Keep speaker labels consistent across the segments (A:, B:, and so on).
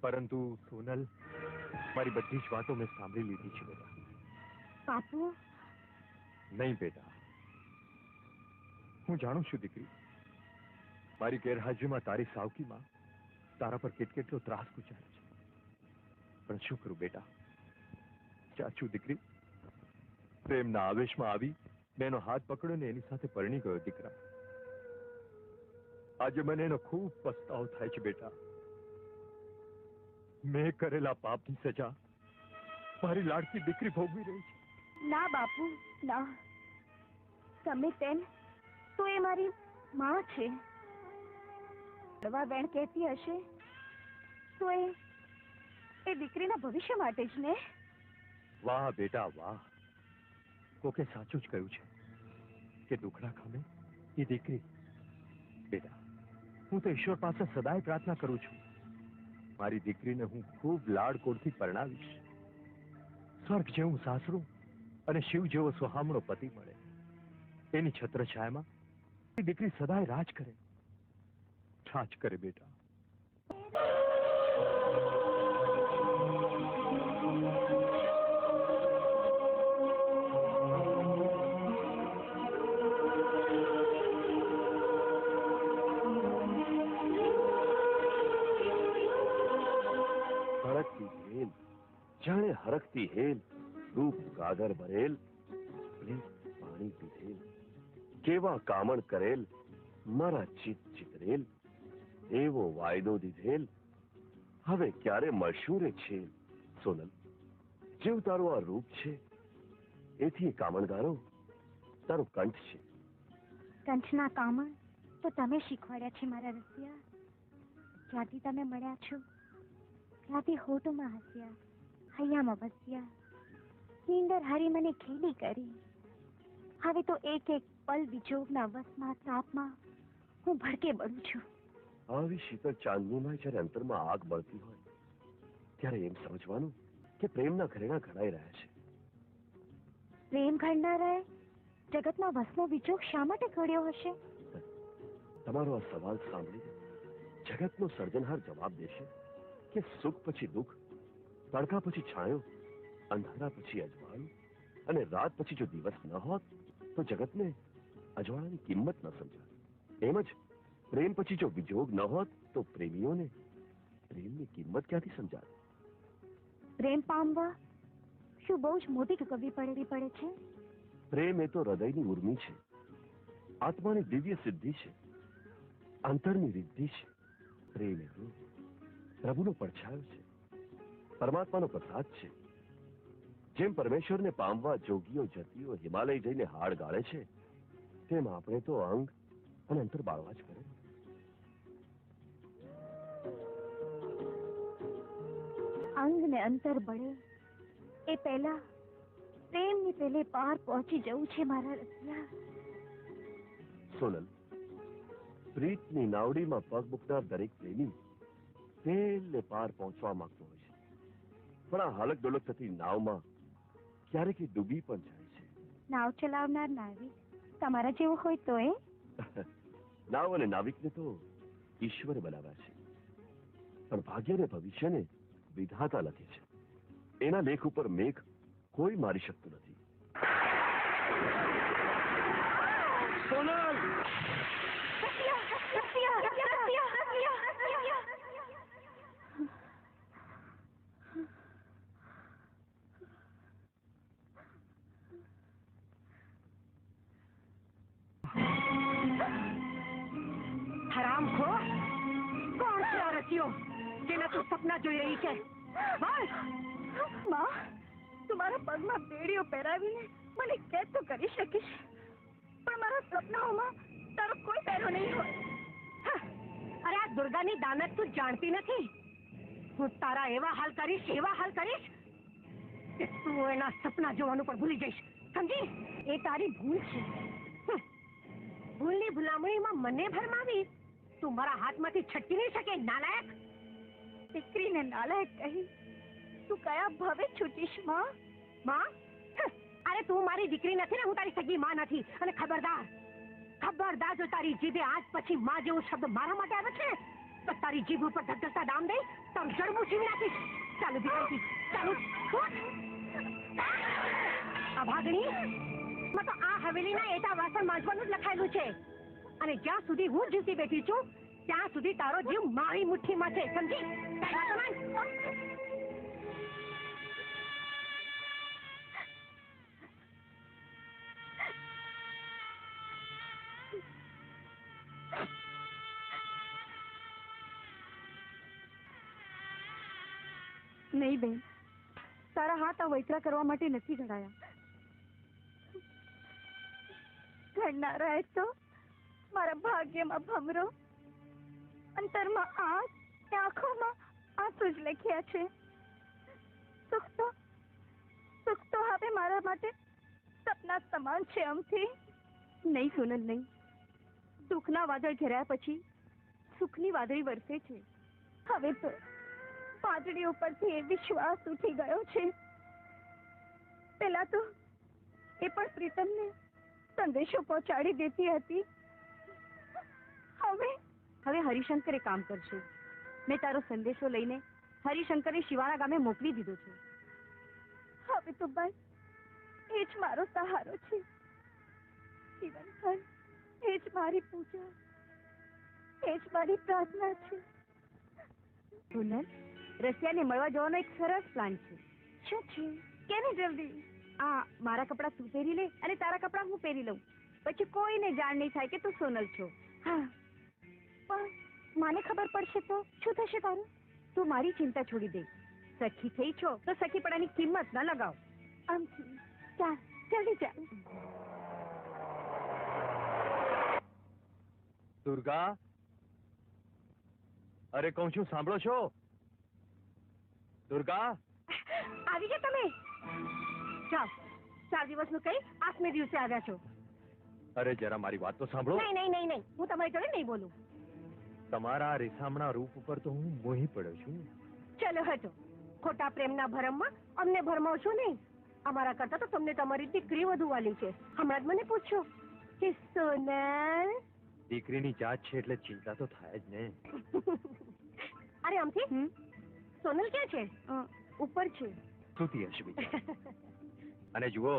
A: પરંતુ સોનલ મારી બધી જ વાતો મેં સાંભળી લીધી છે બેટા.
B: બાપુ?
A: નહીં બેટા. હું જાણું છું દીકરી મારી ગેરહાજરીમાં તારી સાવકીમાં તારા પર કેટકેટલો ત્રાસ ગુજારે છે. પણ શું કરું બેટા? ચાચું દીકરી. પ્રેમના આવેશમાં આવી મેં એનો હાથ પકડ્યો ને એની સાથે પરણી ગયો દીકરા. આજે મને એનો ખૂબ પસ્તાવો થાય છે બેટા. મેં કરેલા પાપની સજા મારી લાડકી દીકરી ભોગવી રહી છે.
B: ના બાપુ ના. તમે તેમ તો એ મારી માં છે. દવા બેન કહેતી હશે તો એ એ દીકરીના ભવિષ્ય માટે જ ને?
A: વાહ બેટા વાહ. કોકે સાચું જ કહ્યું છે કે દુખડા ખામે એ દીકરી બેટા હું તો ઈશ્વર પાસે સદાય પ્રાર્થના કરું છું. મારી દીકરીને હું ખૂબ લાડકોડથી પરણાવીશ. સ્વર્ગ જેવું સાસરું અને શિવ જેવો સુહામણો પતિ મળે. એની છત્રછાયામાં દીકરી સદાય રાજ કરે. રાજ કરે બેટા.
C: જાણે હરકતી હેલ રૂપ ગાદર ભરેલ પાણી પીધેલ. કેવા કામણ કરેલ, મારા ચિત ચિતરેલ, એવો વાયદો દીધેલ. હવે ક્યારે મળશું છે સોનલ, જીવ તારું આ રૂપ છે? એથી કામણગારો, તારો કંઠ છે.
B: કંઠના કામણ? તો તમે શીખવાડ્યા છે મારા રસિયા. જ્યાંથી તમે મળ્યા છો, ત્યાંથી હોટોમાં હસ્યા. હૈયામાં વસ્યા નીંદર હારી મને ખેલી કરી. હવે તો એક એક પલ વિજોગના વસમાં તાપમાં હું ભડકે બળું છું.
C: આવી શીતળ ચાંદનીમાં જ્યારે અંતરમાં આગ બળતી હોય ત્યારે એમ સમજવાનું કે પ્રેમના ઘરેણા ઘડાઈ રહ્યા છે.
B: પ્રેમ ઘડનારાએ જગતમાં વસનો વિજોગ શા માટે ઘડ્યો હશે?
C: તમારો આ સવાલ સાંભળી જગતનો સર્જનહાર જવાબ દેશે કે સુખ પછી દુઃખ તડકા પછી છાંયો અંધારા પછી અજવાળું અને રાત પછી જો દિવસ ન હોત તો જગતને અજવાળાની કિંમત ન સમજાય એમ જ પ્રેમ પછી જો વિજોગ ન હોત તો પ્રેમીઓને પ્રેમની કિંમત ક્યાંથી સમજાય
B: પ્રેમ પામવા શું બહુ જ મોટી કવિ પડેલી પડે છે?
C: પ્રેમ એ તો હૃદયની ઉર્મી છે. આત્માની દિવ્ય સિદ્ધિ છે. અંતરની રિદ્ધિ છે. પ્રેમ એ તો પ્રભુનો પડછાયો છે. પરમાત્માનો પ્રસાદ છે. જેમ પરમેશ્વરને પામવા જોગીઓ જતીઓ હિમાલય જઈને હાડ ગાળે છે તેમ આપણે તો અંગ અને અંતર બાળવા જ કરે
B: અંગ ને અંતર બળે એ પહેલા પ્રેમની પેલે પાર પહોંચી જવું છે મારા રસિયા.
C: સોનલ પ્રીતની નાવડીમાં પગ મૂકનાર દરેક પ્રેમી પેલે પાર પહોંચવા માંગતો હોય છે. પણ આ હાલક ડોલક થતી નાવમાં ક્યારેક એ ડૂબી પણ જાય છે.
B: નાવ ચલાવનાર નાવિક તમારા જેવો હોય તો એ
C: નાવ અને નાવિકને તો ઈશ્વરે બનાવ્યા છે. પણ ભાગ્ય અને ભવિષ્યને વિધાતા લખે છે. એના લેખ ઉપર મેઘ કોઈ મારી શકતું નથી.
D: જેના તું સપના જોઈ રહી છે
B: બોલમાં તમારા પગમાં બેડીઓ પહેરાવીને મને કેદ તો કરી શકીશ, પણ મારા સપનાઓમાં તારો કોઈ પહેરો નહીં હોય.
D: અરે આ દુર્ગાની દાનત તું જાણતી નથી? હું તારા એવા હાલ કરીશ, એવા હાલ કરીશ કે તું એના સપના જોવાનું પણ ભૂલી જઈશ. સમજી?
B: એ તારી ભૂલ છે.
D: ભૂલની ભૂલામણીમાં મને ભરમાવી તું મારા હાથમાંથી છટકી નહીં શકે નાલાયક?
B: દીકરીને નાલાયક કહી, તું કયા ભવે છૂટીશ, માં?
D: માં? અરે તું મારી દીકરી નથી ને, હું તારી સગી માં નથી. અને ખબરદાર ખબરદાર જો તારી જીભે આજ પછી માં જેવો શબ્દ મારા માટે આવે છે, તો તારી જીભ ઉપર ધગધગતા દામ દઈ, તારું જડબું છીવી નાખીશ. ચાલુ દીકરી ચાલુ. આ ભાગણી માં આ હવેલીના એટા વાસણ માંજવાનું જ લખાયેલું છે. અને જ્યાં સુધી હું જીતી બેઠી છું ત્યાં સુધી તારો જીવ મારી મુઠ્ઠીમાં છે, સમજી? નહીં.
B: બેન, તારા હાથ આ વૈતરા કરવા માટે નથી ઘડાયા ઘડનારા તો મારા ભાગ્યમાં ભમરો. અંતરમાં ને આંખોમાં આંસુ લખ્યા છે. સુખ તો સુખ તો હવે મારા માટે સપના સમાન છે અમથી. નહીં સોનલ, નહીં. દુઃખના વાદળ ઘેરાયા પછી સુખની વાદળી વરસે છે. હવે તો પાટડી ઉપરથી એ વિશ્વાસ ઉઠી ગયો છે. પેલા તો એ પણ પ્રીતમને સંદેશો પહોંચાડી દેતી હતી. હવે હવે હરિશંકરે કામ કરશે. મેં તારો સંદેશો લઈને હરિશંકરને શિવાળા ગામે મોકલી દીધો છે. હવે તો બસ એ જ મારો સહારો છે. જીવનભર એ જ મારી પૂજા એ જ મારી પ્રાર્થના છે. પુનર રશિયાને મળવા જવાનો એક સરસ પ્લાન છે. શું છે? કેને જલ્દી? આ મારા કપડાં તું પહેરી લે અને તારા કપડાં હું પહેરી લઉં. પછી કોઈને જાણ નહીં થાય કે તું સોનલ છો. હા. પણ માને ખબર પડશે તો શું થશે તારું? તું મારી ચિંતા છોડી દે. સખી થઈ છો તો સખીપણાની કિંમત ન લગાવ. આમ ચાલ ચાલી ચાલ.
A: દુર્ગા? અરે કહું છું સાંભળો છો? દુર્ગા?
D: આવી ગયા તમે? જાઓ ચાર દિવસનું કઈ આઠમે દિવસે આવ્યા છો.
A: અરે જરા મારી વાત તો સાંભળો.
D: નહીં નહીં નહીં નહીં. હું તમારી જોડે નહીં બોલું.
A: તમારા રેસામણા રૂપ ઉપર તો હું મોહી પડ્યો છું
D: ચલો હટો ખોટા પ્રેમના ભરમમાં અમને ભરમાવશો નહીં. અમારા કરતા તો તમને તમારી દીકરી વધુ વાલી છે. હમણાં જ મને પૂછો. કે સોનલ?
A: દીકરીની જાત છે એટલે ચિંતા તો થાય જ ને.
D: અરે આમથી? સોનલ ક્યાં છે?
B: ઉપર છે.
A: સુતી હશે બીજા. અને જુઓ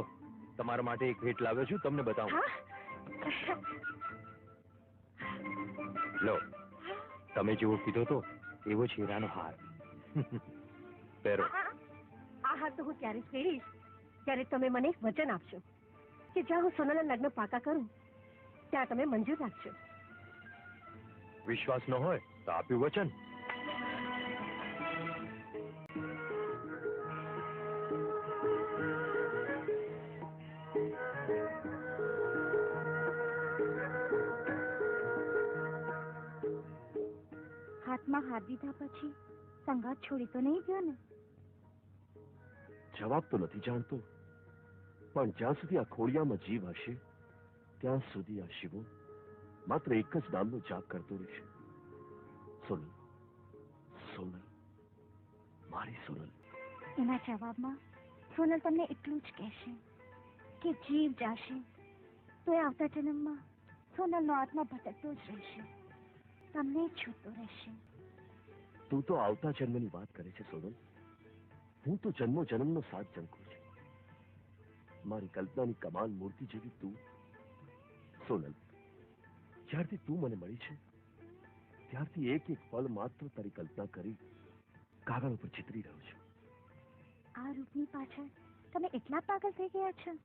A: તમારા માટે એક ભેટ લાવ્યો છું તમને બતાવું.
D: હા?
A: લો. તમે જેવો કીધો તો એવો જ હીરાનો હાર. પહેરો.
D: આ- હાર તો હું ત્યારે જ પહેરીશ. ત્યારે તમે મને વચન આપશો કે જ્યાં હું સોનાના લગ્ન પાકા કરું ત્યાં તમે મંજૂર રાખશો.
A: વિશ્વાસ ન હોય તો આપ્યું વચન.
B: હાથમાં હાથ દીધા પછી સંગાત છોડી તો નહીં ગયો ને?
C: જવાબ તો નથી જાણતો. પણ જ્યાં સુધી આ ખોડિયામાં જીવ હશે ત્યાં સુધી આ શિવો માત્ર એક જ નામનો જાપ કરતો રહેશે. સોનલ સોનલ મારી સોનલ.
B: એના જવાબમાં સોનલ તમને એટલું જ કહેશે કે જીવ જાશે તો એ આવતા જન્મમાં સોનલનો આત્મા ભટકતો જ રહેશે. તમને છૂટતો રહેશે.
C: તું તો આવતા જન્મની વાત કરે છે સોનલ. હું તો જન્મો જન્મનો સાત જંખું છે. મારી કલ્પનાની કમાલ મૂર્તિ જેવી તું સોનલ. જ્યારથી તું મને મળી છે ત્યારથી એક એક પળ માત્ર તારી કલ્પના કરી કાગળ ઉપર ચિતરી રહ્યો છું.
B: આ રૂપની પાછળ તમે એટલા પાગલ થઈ ગયા છો?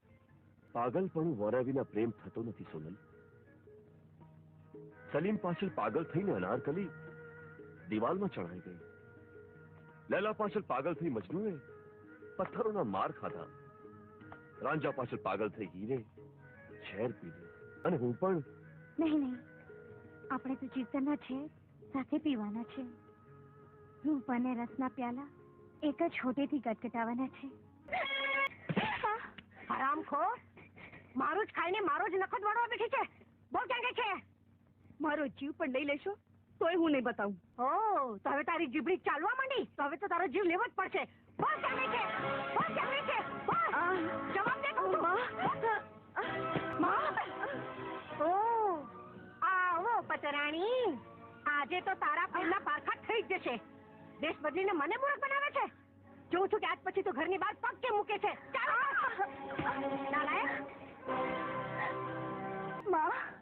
C: પાગલ પણ વરાવીના પ્રેમ થતો નથી સોનલ. સલીમ પાછળ પાગલ થઈને અનારકલી દિવાલમાં ચણાઈ ગઈ. લેલા પાછળ પાગલ થઈ મજનુએ પથ્થરોના માર ખાધા. રાંજા પાછળ પાગલ થઈ હીરે ઝેર પીધું. અને હું પણ
B: નહીં નહીં. આપણે તો જીવતાના છે સાથે પીવાના છે. રૂપ અને રસના પ્યાલા એક જ હોટેથી ગટગટાવાના છે.
D: હરામખોર મારું જ ખાઈને મારો જ નખત વાળવા બેઠી છે. બહુ ક્યાં છે?
B: મારો જીવ પણ લઈ લેશો. તોય હું નહીં બતાવું.
D: ઓ તો હવે તારી જીભડી ચાલવા માંડી? તો હવે તો તારો જીવ લેવો જ પડશે. બસ ક્યાં ગઈ છે બોલ કે? બોલ. જવાબ દે કહું માં. માં? ઓ આવો પતરાણી. આજે તો તારા પહેલા પારખા થઈ જ જશે. દેશ બદલીને મને મૂર્ખ બનાવે છે? જોઉં છું કે આજ પછી તો ઘરની બહાર પગ કે મૂકે છે? ચાલો. નાલાયક.
B: માં.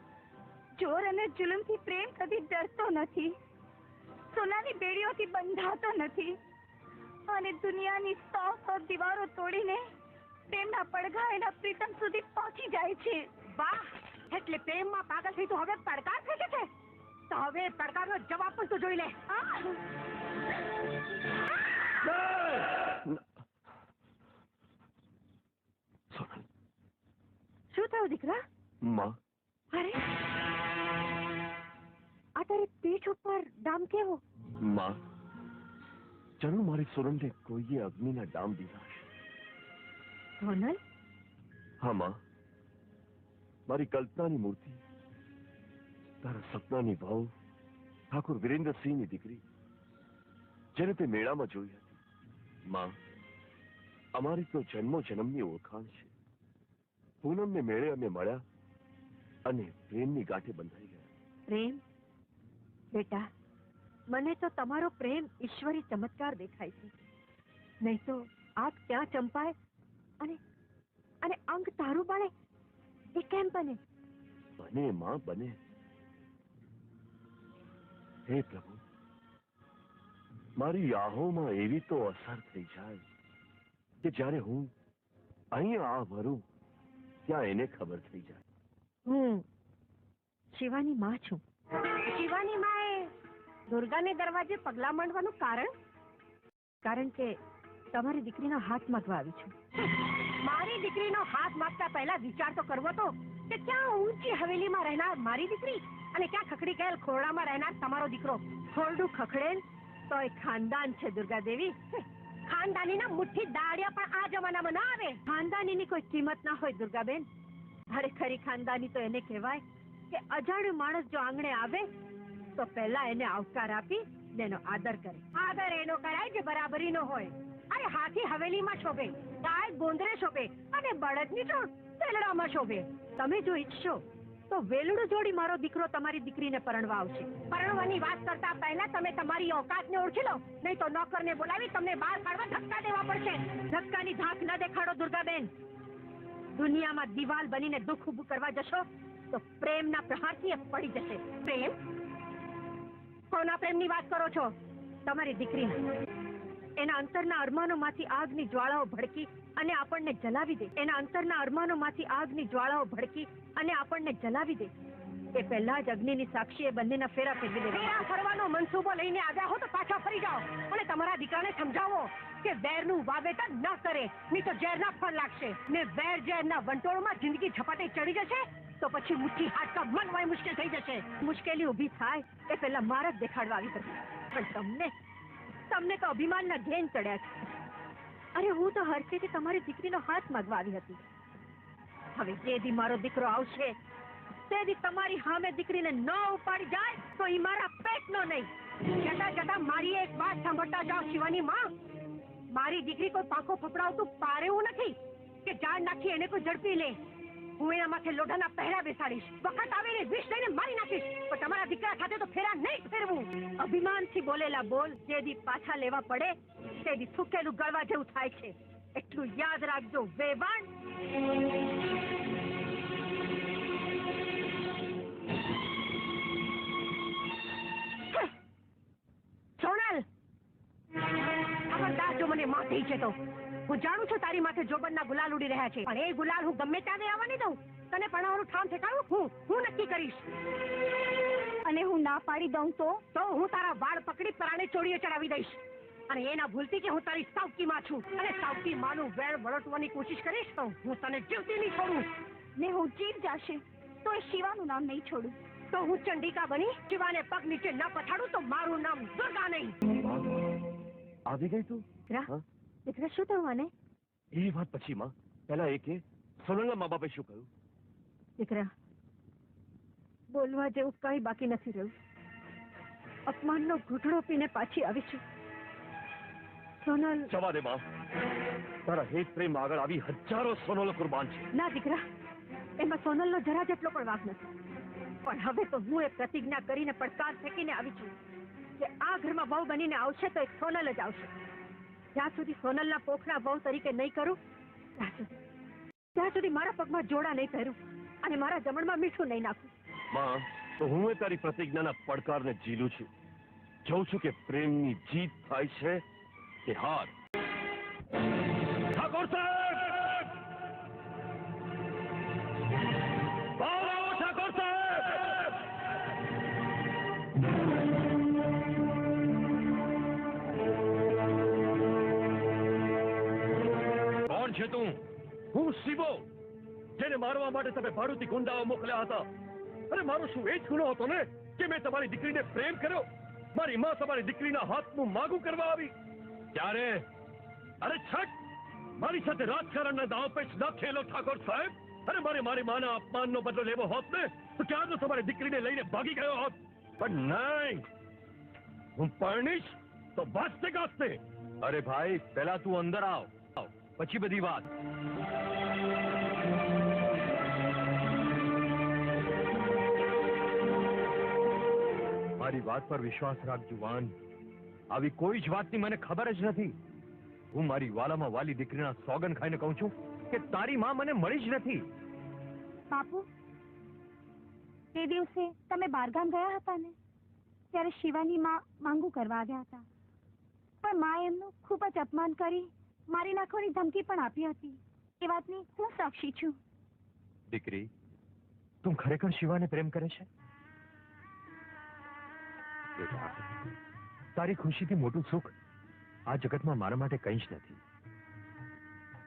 B: ચોર અને જુલમથી પ્રેમ કદી ડરતો નથી. સોનાની બેડીઓથી બંધાતો નથી. અને દુનિયાની સો સો દીવારો તોડીને પ્રેમના પડઘા એના પ્રીતમ સુધી પહોંચી જાય છે.
D: વાહ! એટલે પ્રેમમાં પાગલ થઈ તું હવે પડકાર ફેંકે છે તો હવે પડકારનો જવાબ પણ તું જોઈ લે! શું થયું દીકરા?
C: માં.
D: પીઠ ઉપર ડામ કેવો?
C: માં જાણું મારી સોનલને કોઈએ અગ્નિના ડામ દીધા
D: સોનલ?
C: હા માં. મારી કલ્પનાની મૂર્તિ તારા સપનાની વહુ ઠાકુર વિરેન્દ્રસિંહની દીકરી જેને તે મેળામાં જોઈ હતી. માં અમારી તો જન્મો જન્મની ઓળખાણ છે. પૂનમને મેળે અમે મળ્યા અને પ્રેમની ગાંઠે બંધાઈ ગયા.
D: પ્રેમ? બેટા મને તો તમારો પ્રેમ ઈશ્વરી ચમત્કાર દેખાય છે. નહીં તો આગ ક્યાં ચંપાય અને અને અંગ તારું બને? એ કેમ બને?
C: બને માં બને. હે પ્રભુ મારી યાહોમાં એવી તો અસર થઈ જાય કે જ્યારે હું અહીં આ ભરું ત્યાં એને ખબર થઈ જાય.
D: હું શિવાની માં છું. શિવાની માએ દુર્ગાને દરવાજે પગલા માંડવાનું કારણ? કારણ કે તમારી દીકરીનો હાથ માંગવા આવી છું. મારી દીકરીનો હાથ માંગતા પહેલા વિચાર તો કરવો તો કે ક્યાં ઊંચી હવેલીમાં રહેનાર મારી દીકરી અને ક્યાં ખખડી ગયેલ ખોરડામાં રહેનાર તમારો દીકરો? ખોરડું ખખડેલ તો એ ખાનદાન છે દુર્ગા દેવી ખાનદાનીના મુઠ્ઠી દાડિયા પણ આ જમાનામાં ના આવે. ખાનદાનીની કોઈ કિંમત ના હોય દુર્ગાબેન. ખરી ખાનદાની તો એને કહેવાય કે અજાણ્યો માણસ જો આંગણે આવે, તો પહેલા એને આવકાર આપી એનો આદર કરે. આદર એનો કરાય જે બરાબરીનો હોય. અરે હાથી હવેલીમાં શોભે, ગાય ગોંદરે શોભે અને બળદની ચોટ વેલડામાં શોભે. તમે જો ઈચ્છો તો વેલડું જોડી મારો દીકરો તમારી દીકરીને પરણવા આવશે. પરણવાની વાત કરતા પહેલા તમે તમારી ઓકાતને ઓળખી લો, નહીં તો નોકરને બોલાવી તમને બહાર કાઢવા ધક્કા દેવા પડશે. ધક્કાની ધાક ન દેખાડો દુર્ગાબેન. દુનિયામાં દિવાલ બનીને દુઃખ ઊભું કરવા જશો તો પ્રેમના પ્રહારથી પડી જશે. પ્રેમ? કોના પ્રેમની વાત કરો છો? તમારી દીકરીના. એના અંતરના અરમાનોમાંથી આગની જ્વાળાઓ ભડકી અને આપણને જલાવી દે. એના અંતરના અરમાનોમાંથી આગની જ્વાળાઓ ભડકી અને આપણને જલાવી દે. એ પહેલા જ અગ્નિની સાક્ષી એ બંનેના ફેરા ફેરવી દે ફેરા ફરવાનો મનસૂબો લઈને આવ્યા હો તો પાછા ફરી જાઓ. અને તમારા દીકરાને સમજાવો કે વેરનું વાવેતર ન કરે, નહીં તો ઝેરના ફળ લાગશે. ને વેર ઝેરના વંટોળમાં જિંદગી ઝપાટે ચડી જશે તો પછી મુઠ્ઠી હાટકા મનવાય મુશ્કેલ થઈ જશે. મુશ્કેલી ઊભી થાય એ પહેલા મારા જ દેખાડવા આવી પણ તમને તમને તો અભિમાનના ઘેન ચડ્યા છે. અરે હું તો હરખેથી તમારી દીકરીનો હાથ માંગવા આવી હતી. હવે જે દી મારો દીકરો આવશે, તે દી તમારી સામે દીકરીને ન ઉપાડી જાય તો એ મારા પેટનો નહીં. જતા જતા મારી એક વાત સાંભળતા જાઓ શિવાની માં. મારી દીકરી કોઈ પાકો ફફડાવતું પારેવું નથી કે જાણ નાખી એને કોઈ ઝડપી લે. હું એના માથે લોઢાના પહેરા બેસાડીશ. વખત આવીને વિષ લઈને મારી નાખીશ. પણ તમારા દીકરા સાથે તો ફેરા નહીં ફેરવું. અભિમાનથી બોલેલા બોલ, જે દી પાછા લેવા પડે, તે દી થૂકેલું ગળવા જેવું થાય છે. એટલું યાદ રાખજો, વેવાણ. સોનલ! ખબરદાર જો મને માં થઈ છે તો હું જાણું છું તારી માથે જોબનના ગુલાલ ઉડી રહ્યા છે. પણ એ ગુલાલ હું ગમે ત્યાં આવવા નહીં દઉં. તને ભણાવવાનું ઠામ ઠેકાણું હું હું નક્કી કરીશ.
B: અને હું ના પાડી દઉં તો?
D: તો હું તારા વાળ પકડી પરાણે ચોડીએ ચડાવી દઈશ. અને એના ભૂલતી કે હું તારી સાવકી માં છું. અને સાવકી માનું વેળ વળટવાની કોશિશ કરીશ તો હું તને જીવતી નહીં છોડું.
B: ને હું જીવ જાશે તો એ શિવાનું નામ નહીં છોડું.
D: તો હું ચંડિકા બની શિવાને પગ નીચે ન પછાડું તો મારું નામ દુર્ગા નહીં.
C: આવી ગઈ તું? રા
D: એટલે શું થયું આને?
C: એ વાત પછી માં પહેલા એ કે સોનલના મા બાપે શું કહ્યું?
D: દીકરા બોલવા જેવું કઈ બાકી નથી રહ્યું. અપમાનનો ઘૂંટડો પીને પાછી આવી છું. સોનલ
C: જવા દે માં. તારા હેત પ્રેમ આગળ આવી હજારો સોનલ કુરબાન છે.
D: ના દીકરા એમાં સોનલનો જરા જેટલો પણ વાંક નથી. પણ હવે તો હું એ પ્રતિજ્ઞા કરીને પડકાર ફેંકીને આવી છું. કે આ ઘરમાં વહુ બનીને આવશે તો એક સોનલ જ આવશે. જ્યાં સુધી સોનલના પોખના વહુ તરીકે નહીં કરું, ત્યાં સુધી ત્યાં સુધી મારા પગમાં જોડા નહીં પહેરું અને મારા જમણમાં મીઠું નહીં નાખું.
C: માં, તો હું તારી પ્રતિજ્ઞાના પડકારને ઝીલું છું. જોઉં છું કે પ્રેમની જીત થાય છે કે હાર. શિવો જેને મારવા માટે તમે ભાડુતી ગુંડાઓ મોકલ્યા હતા. અરે મારો શું એ જ ગુનો હતો ને કે મેં તમારી દીકરીને પ્રેમ કર્યો? મારી માં તમારી દીકરીના હાથનું માગું કરવા આવી.
A: ત્યારે,
C: અરે છઠ મારી સાથે રાજકારણના દાવ પેચ ન ખેલો ઠાકોર સાહેબ, અરે મારે મારી માના અપમાનનો બદલો લેવો હોત ને, તો ક્યારનો તમારી દીકરીને લઈને ભાગી ગયો હોત? પણ નહીં. હું પરણીશ તો વાસ્તે ગાસ્તે.
A: અરે ભાઈ, પહેલા તું અંદર આવ. પછી બધી વાત. મારી વાત પર વિશ્વાસ રાખ જુવાન આવી કોઈ જ વાતની મને ખબર જ નથી. હું મારી વાલામાં વાલી દીકરીના સોગન ખાઈને કહું છું કે તારી માં મને મળી જ નથી.
B: બાપુ તે દિવસે તમે બારગામ ગયા હતા ને ત્યારે શિવાની માં માંગુ કરવા આવ્યા હતા. પણ માં એમનું ખૂબ જ અપમાન કરી મારી નાખવાની ધમકી પણ આપી હતી. એ વાતની હું સાક્ષી છું.
A: દીકરી તું ખરેખર શિવાને પ્રેમ કરે છે? બેટા, તારી ખુશીથી મોટું સુખ આ જગતમાં મારા માટે કંઈ જ નથી.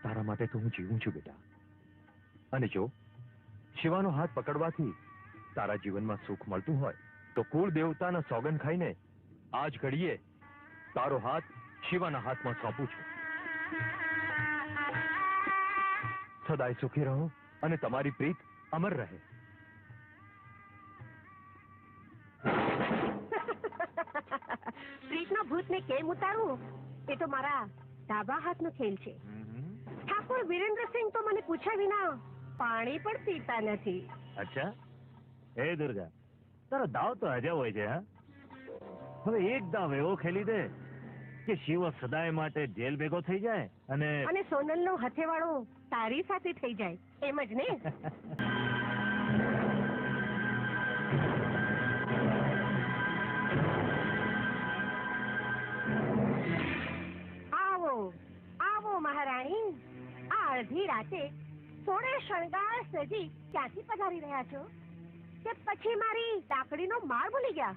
A: તારા માટે તો હું જીવું છું બેટા. અને જો શિવાનો હાથ પકડવાથી તારા જીવનમાં સુખ મળતું હોય, તો કુળ દેવતાના સોગન ખાઈને આજ ઘડીએ તારો હાથ શિવાના હાથમાં સોંપું છું. સદાય સુખી રહો અને તમારી પ્રીત અમર રહે.
D: ભૂતને કેમ ઉતારવું એ તો મારા ડાબા હાથનો ખેલ છે. ઠાકોર વિરેન્દ્રસિંહ તો મને પૂછ્યા વિના પાણી પણ પીતા નથી.
E: અચ્છા. હે દુર્ગા તારો દાવ તો હજા હોય છે હા? હવે એક દાવ એવો ખેલી દે કે શિવ સદાય માટે જેલ ભેગો થઈ જાય અને
D: અને સોનલનો હથેવાળો તારી સાથે થઈ જાય. એમ જ ને? આવો આવો મહારાણી. આ અડધી રાતે થોડે શણગાર સજી ક્યાંથી પધારી રહ્યા છો? કે પછી મારી લાકડીનો માર ભૂલી ગયા?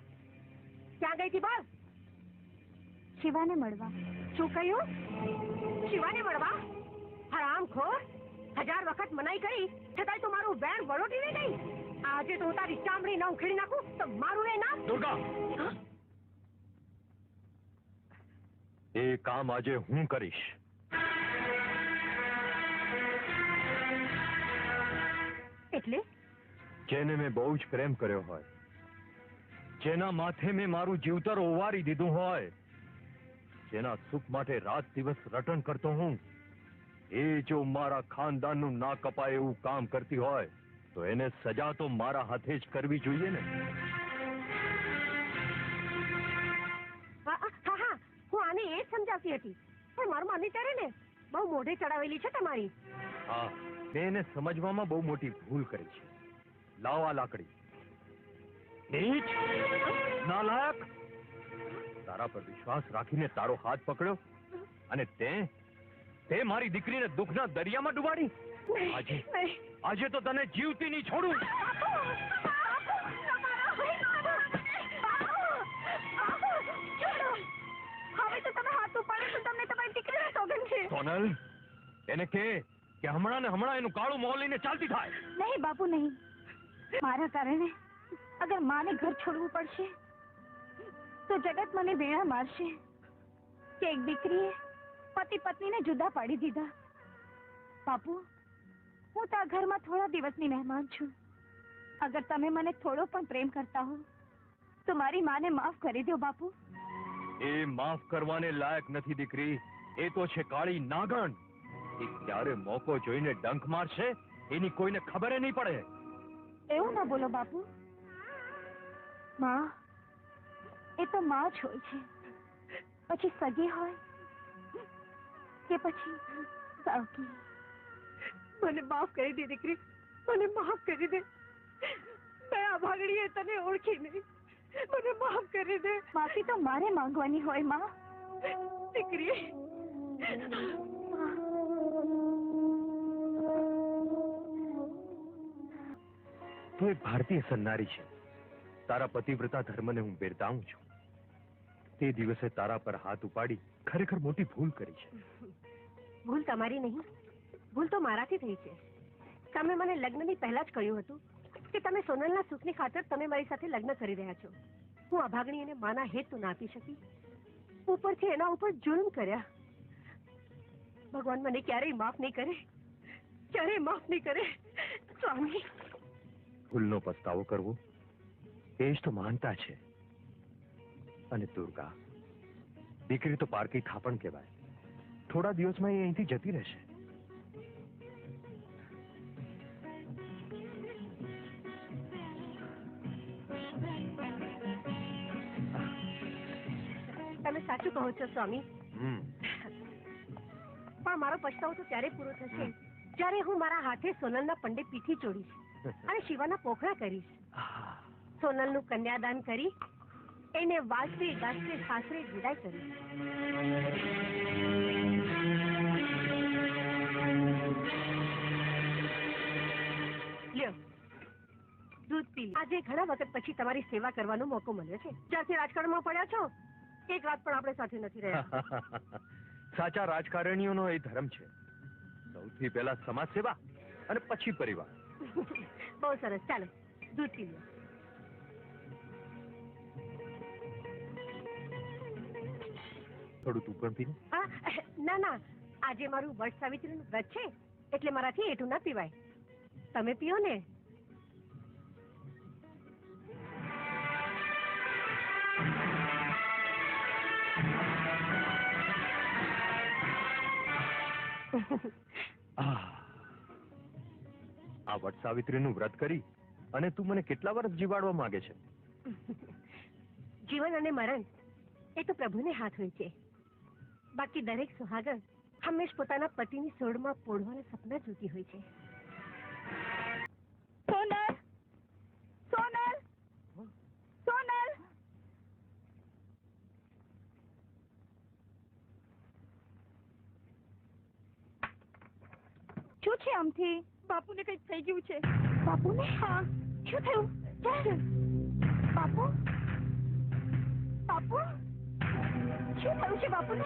D: ક્યાં ગઈ હતી બોલ?
B: શિવાને મળવા.
D: શું કહ્યું? શિવાને મળવા? હરામખોર હજાર વખત મનાઈ કરી છતાંય તું મારું બેન વળોટી નહીં ગઈ? આજે તો હું તારી ચામડી ન ઉખેડી નાખું તો મારું એ નામ
A: દુર્ગા! એ કામ આજે હું કરીશ.
D: એટલે?
A: જેને મેં બહુ જ પ્રેમ કર્યો હોય જેના માથે મેં મારું જીવતર ઓવારી દીધું હોય જેના સુખ માટે રાત દિવસ રટણ કરતો હું એ જો મારા ખાનદાનનું ના કપાય એવું કામ કરતી હોય તો એને સજા તો મારા હાથે જ કરવી જોઈએ ને.
D: આને એ સમજાવતી હતી. પણ મારું માની ત્યારે ને બહુ મોઢે ચડાવેલી છે તમારી.
A: હા મેં એને સમજવામાં બહુ મોટી ભૂલ કરી છે. લાવ આ લાકડી. નીચ નાલાયક. તારા પર વિશ્વાસ રાખીને તારો હાથ પકડ્યો અને તે તે મારી દીકરીને દુઃખના દરિયામાં ડુબાડી. આજે આજે તો તને જીવતી નહીં છોડું.
D: તો તમે તો તમને તમારી દીકરીના સોગંદ છે.
A: સોનલ એને કે કે હમણાં ને હમણાં એનું કાળું મોં લઈને ચાલતી થાય.
B: નહીં બાપુ નહીં. મારા કારણે અગર માને ઘર છોડવું પડશે તો જગત મને વેણા મારશે કે એક દીકરીએ પતિ પત્નીને જુદા પાડી દીધા. બાપુ હું તો આ ઘરમાં થોડા દિવસની મહેમાન છું. અગર તમે મને થોડો પણ પ્રેમ કરતા હો તો મારી માને માફ કરી દો બાપુ.
A: એ માફ કરવાને લાયક નથી દીકરી. એ તો છે કાળી નાગણ. એ ક્યારે મોકો જોઈને ડંખ મારશે એની કોઈને ખબર નહીં પડે.
B: એવું ના બોલો બાપુ. માં એ તો માં જ હોય છે. પછી સગી હોય કે પછી સાવકી?
D: મને માફ કરી દે દીકરી. મને માફ કરી દે. મેં આ ભાગડીએ તને ઓળખી નહીં. મને માફ કરી દે.
B: માફી તો મારે માંગવાની હોયમાં.
D: દીકરી.
A: તું એક ભારતીય સન્નારી છે. તારા પતિવ્રતા ધર્મને હું બિરદાવું છું. તે દિવસે તારા પર હાથ ઉપાડી ખરેખર મોટી ભૂલ કરી છે.
D: ભૂલ તમારી નહીં. ભૂલ તો મારાથી થઈ છે. તમે મને લગ્નની પહેલા જ કહ્યું હતું કે તમે સોનલના સુખની ખાતર તમે મારી સાથે લગ્ન કરી રહ્યા છો. હું અભાગણી એને માના હેતુ ના આપી શકી. ઉપરથી એના ઉપર જુલ્મ કર્યા. ભગવાન મને ક્યારેય માફ નહીં કરે. ક્યારેય માફ નહીં કરે. સ્વામી.
A: ભૂલનો પસ્તાવો કરવો, એ જ તો માનતા છે. અને દુર્ગા, દીકરી તો પારકી થાપણ કહેવાય. થોડા દિવસમાં એ અહીંથી જતી રહેશે.
D: સાચું કહો છો સ્વામી. પણ મારો પછતાવો તો ત્યારે પૂરો થશે જ્યારે હું મારા હાથે સોનલના પંડે પીઠી ચોડીશ અને શિવાના પોખરા કરીશ. સોનલનું કન્યાદાન કરી એને વાજતે ગાજતે સાસરે વિદાય કરી લ્યો દૂધ પી આજે ઘણા વખત પછી તમારી સેવા કરવાનો મોકો મળ્યો છે. જ્યારથી રાજકારણમાં પડ્યા છો? એક રાત પણ આપણે સાથે નથી રહ્યા
A: સાચા રાજકારણીઓનો એ ધર્મ છે. સૌથી પહેલા સમાજ સેવા અને પછી પરિવાર.
D: બહુ સરસ. ચાલો દૂધ પી લો
A: થોડું તું પણ પીને.
D: ના ના. આજે મારું વટ સાવિત્રીનું વ્રત છે એટલે મારાથી એઠું ના પીવાય. તમે પીઓ ને
A: સાવિત્રીનું વ્રત કરી અને તું મને કેટલા વર્ષ જીવાડવા માંગે છે?
D: જીવન અને મરણ એ તો પ્રભુને હાથ હોય છે. બાકી દરેક સુહાગણ હંમેશ પોતાના પતિની સોળમાં પોળવાના સપના જોતી હોય છે.
B: સોનલ! સોનલ! સોનલ! શું છે આમથી? બાપુને કંઈક થઈ ગયું છે. બાપુને? હા. શું થયું? ક્યારે બાપુ? બાપુ? શું થયું છે બાપુને?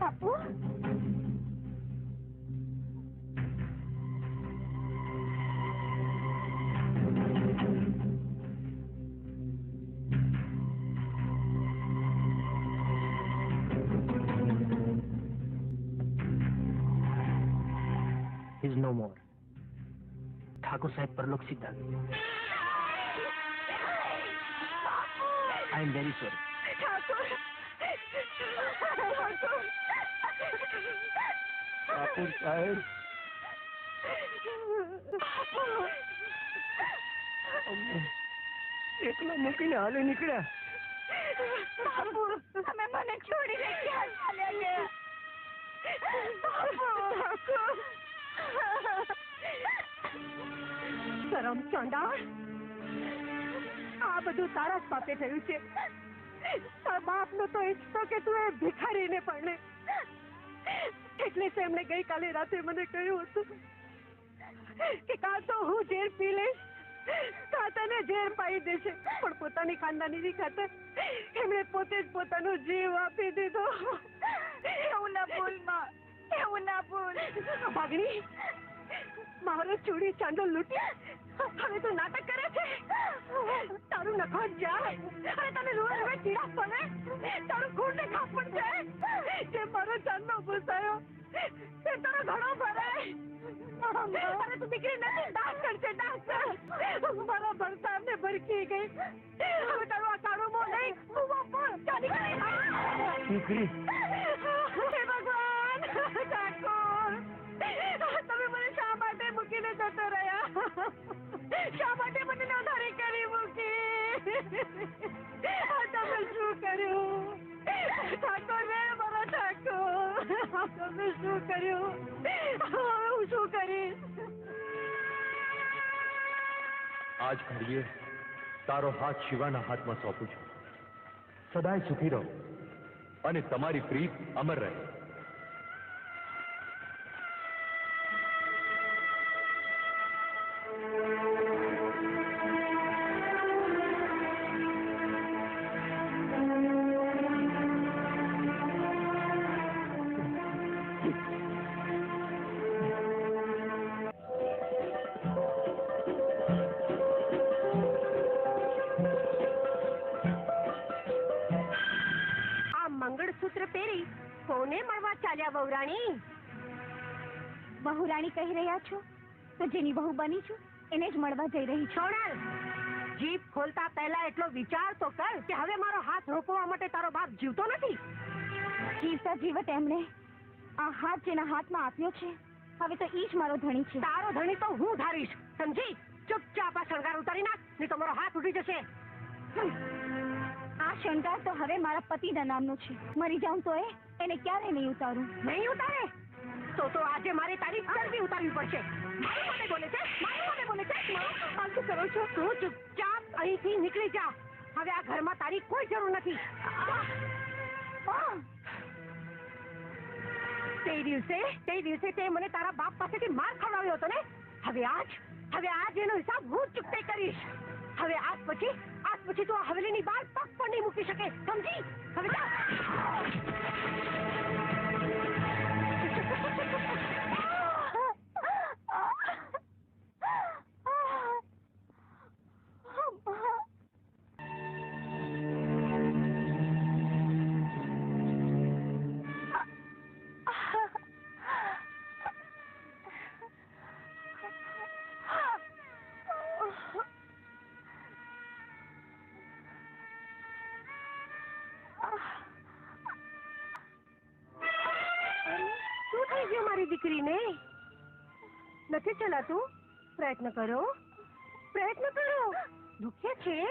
B: બાપુ?
E: સાહેબ પરલોક સીધા I am very sorry
B: Thakor Thakor
A: Thakor સાહેબ એકલા મૂકીને હાલે નીકળ્યા
B: બાપુ તમે મને છોડીને ક્યાં ચાલ્યા ગયા બાપુ
D: શરમ ચંડા આ બધું તારા જ પાપે થયું છે. તારા બાપનો તો ઈચ્છતો કે તું એ ભિખારીને પરણે. એટલે જ એમણે ગઈકાલે રાતે મને કહ્યું હતું કે કાં તો હું ઝેર પી લઈશ. કાં તને ઝેર પાઈ દેશે. પણ પોતાની ખાનદાનીની ખાતર એમણે પોતે જ પોતાનો જીવ આપી દીધો.
B: એવું ના ભૂલમાં. એવું ના ભૂલ
D: ભાગણી મારો ચૂડી ચાંદો લૂંટી. હવે તું નાટક કરે છે? તારું નખો જાય. અને તને રોજ રોજ ચીડા પડે? તારું ખૂન ને ખાપણ જાય જે મારો ચાંદો ભૂસાયો તે તારો ઘણો ભરાય અરે તું દીકરી નથી ડાન્સ કરશે ડાક મારા ભરતાને ભરકી ગઈ. હવે તારું આ કાળું મોં નહીં તું વાપર. ચાલી ગઈ
A: દીકરી.
D: હે ભગવાન ઠાકોર. તમે મને શા માટે મૂકીને જતો રહ્યા? શા માટે મને નોંધારી કરી મૂકી? તમે શું કર્યું? ઠાકોર રે મારો ઠાકોર. તમે શું કર્યું? હવે હું શું કરીશ?
A: આજ ઘડીએ તારો હાથ શિવાના હાથમાં સોંપું છું. સદાય સુખી રહો. અને તમારી પ્રીત અમર રહે.
D: વહુરાણી
B: બહુરાણી કહી રહ્યા છો? તો જેની બહુ બની છું એને જ મળવા જઈ રહી છું.
D: જીભ ખોલતા પહેલા એટલો વિચાર તો કર કે હવે મારો હાથ રોકવા માટે તારો બાપ જીવતો નથી.
B: જીવતા જીવત એમણે આ હાથ જેના હાથમાં આપ્યો છે હવે તો ઈ જ મારો ધણી છે.
D: તારો ધણી તો હું ધારીશ સમજી? ચૂપચાપ આ શણગાર ઉતારી નાખ નહીં તો મારો હાથ ઉઠી જશે.
B: આ શણગાર તો હવે મારા પતિના નામનો છે. મરી જાઉં તો એને ક્યારે નહીં ઉતારું?
D: નહીં ઉતારે? તો તો આજે મારે તારી ચરબી ઉતારવી પડશે. મારી મને બોલે છે મારી મને બોલે છે. આ શું કરો છો? તું ચૂપચાપ અહીંથી નીકળી જા. હવે આ ઘરમાં તારી કોઈ જરૂર નથી. તે દિવસે તે દિવસે તે મને તારા બાપ પાસેથી માર ખવડાવ્યો હતો ને? હવે આજ હવે આજ એનો હિસાબ હું ચૂકતે કરીશ. હવે આજ પછી પછી તું હવેલીની બહાર પગ પણ નહીં મૂકી શકે. સમજી? હવે જા શું થઈ ગયું મારી દીકરીને? નથી ચલાતું? પ્રયત્ન કરો. પ્રયત્ન કરો. દુખે છે?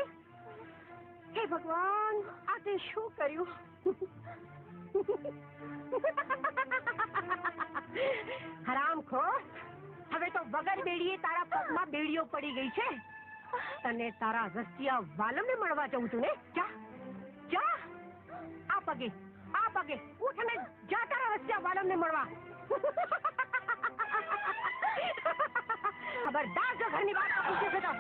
D: હે ભગવાન આ તે શું કર્યું? હરામખોર હવે તો વગર બેડીએ તારા પગમાં બેડીઓ પડી ગઈ છે. તને તારા રસિયા વાલમને મળવા જવું તું ને. જા. જા. આ પગે. આ પગે. ઉઠ ને જા તારા રસિયા વાલમને મળવા. ખબરદાર જો ઘરની બહાર પૂછે છે તો